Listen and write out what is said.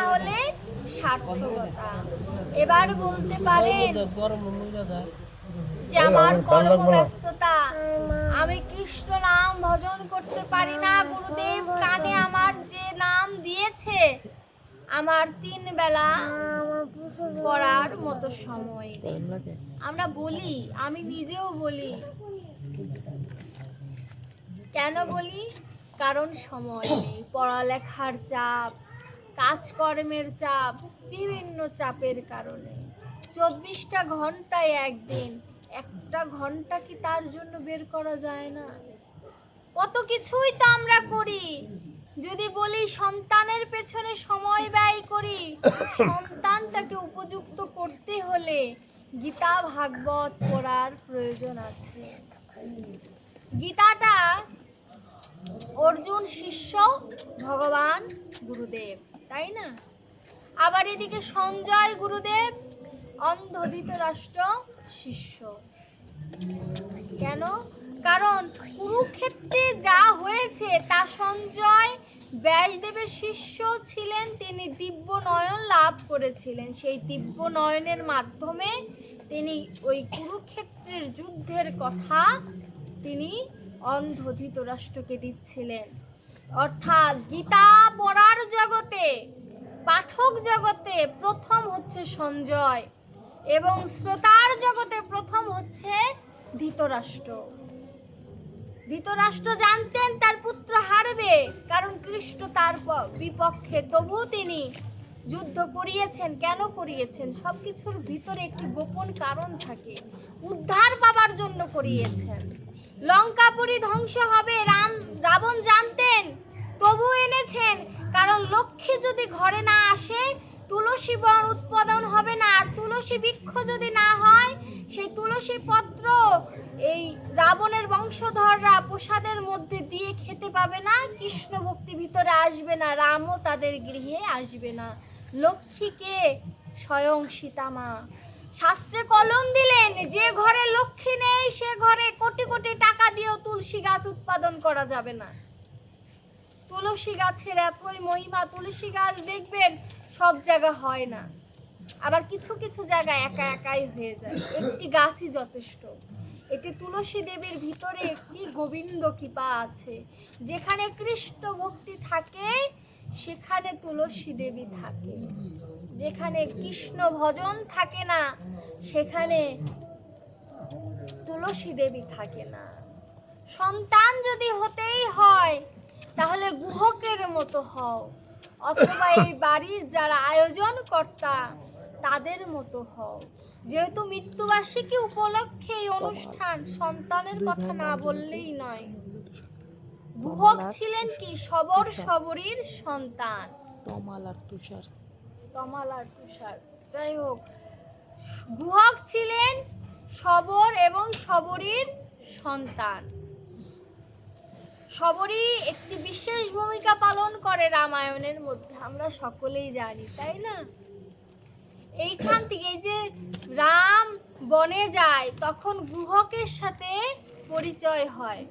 তাহলে সার্থকতা। এবার বলতে পারেন যে আমার কর্মব্যস্ততা আমি কৃষ্ণ নাম ভজন করতে পারি না গুরুদেব কানে আমার যে নাম দিয়েছে আমার তিন বেলা পড়ার মতো সময়। নেই আমরা বলি আমি নিজেও বলি। কেন বলি? কারণ সময় নেই পড়ালেখার চাপ কাজকর্মের চাপ, বিভিন্ন চাপের কারণে। চব্বিশটা ঘন্টায় একদিন, একটা ঘণ্টা কি তার জন্য বের করা যায় না? কত কিছুই তো আমরা করি। যদি বলি সন্তানের পেছনে সময় ব্যয় করি, সন্তানটাকে উপযুক্ত করতে হলে গীতা ভাগবত পড়ার প্রয়োজন আছে। গীতাটা অর্জুন শিষ্য, ভগবান গুরুদেব। তাই না? আবার এদিকে সঞ্জয় গুরুদেব অন্ধ রাষ্ট্র শিষ্য। কেন? কারণ কুরুক্ষেত্রে যা হয়েছে, তা সঞ্জয় ব্যাসদেবের শিষ্য ছিলেন, তিনি দিব্য নয়ন লাভ করেছিলেন। সেই দিব্য নয়নের মাধ্যমে তিনি ওই কুরুক্ষেত্রের যুদ্ধের কথা তিনি অন্ধ ধৃতরাষ্ট্রকে দিচ্ছিলেন। অর্থাৎ গীতা পড়ার জগতে পাঠক জগতে প্রথম হচ্ছে সঞ্জয় এবং শ্রোতার জগতে প্রথম হচ্ছে ধৃতরাষ্ট্র। ধৃতরাষ্ট্র জানতেন তার পুত্র হারবে, কারণ কৃষ্ণ তার বিপক্ষে। তবু তিনি যুদ্ধ করিয়েছেন, কেন করিয়েছেন? সবকিছুর ভিতরে একটি গোপন কারণ থাকে। উদ্ধার পাবার জন্য করিয়েছেন। লঙ্কাপুরী ধ্বংস হবে, রাম, রাবণ জানতেন তবু এনেছেন, কারণ লক্ষ্মী যদি ঘরে না আসে তুলসী বন উৎপাদন হবে না। আর তুলসী বৃক্ষ যদি না হয়, সেই তুলসী পত্র এই রাবণের বংশধররা প্রসাদের মধ্যে দিয়ে খেতে পাবে না। কৃষ্ণ ভক্তি ভিতরে আসবে না, রামও তাদের গৃহে আসবে না। লক্ষ্মীকে স্বয়ং সীতামা। শাস্ত্রে কলম দিলেন, যে ঘরে লক্ষ্মী নেই, সে ঘরে কোটি কোটি টাকা দিয়েও তুলসী গাছ উৎপাদন করা যাবে না। তুলসী গাছের এতই মহিমা, তুলসী গাছ দেখবেন সব জায়গা হয় না। আবার কিছু কিছু জায়গায় একা একাই হয়ে যায়। একটি গাছই যথেষ্ট। এটি তুলসী দেবীর ভিতরে একটি গোবিন্দ কৃপা আছে। যেখানে কৃষ্ণ ভক্তি থাকে, সেখানে তুলসী দেবী থাকে। যেখানে কৃষ্ণ ভজন থাকে না, সেখানে তুলসী দেবী থাকে না। সন্তান যদি হতেই হয়, তাহলে গুহকের মতো হও। অথবা এই বাড়ির যারা আয়োজন কর্তা তাদের মতো হও। যেহেতু মৃত্যুবার্ষিকী উপলক্ষে এই অনুষ্ঠান সন্তানের কথা না বললেই নয়। গুহক ছিলেন কি? সবর সবরীর সন্তান। তমাল আর তুষার। তমাল আর তুষার। যাই হোক গুহক ছিলেন সবর এবং সবরীর সন্তান। সবরই একটি বিশেষ ভূমিকা পালন করে রামায়ণের মধ্যে। আমরা সকলেই জানি, তাই না? এইখান থেকে যে রাম বনে যায়, তখন গুহকের সাথে পরিচয় হয়।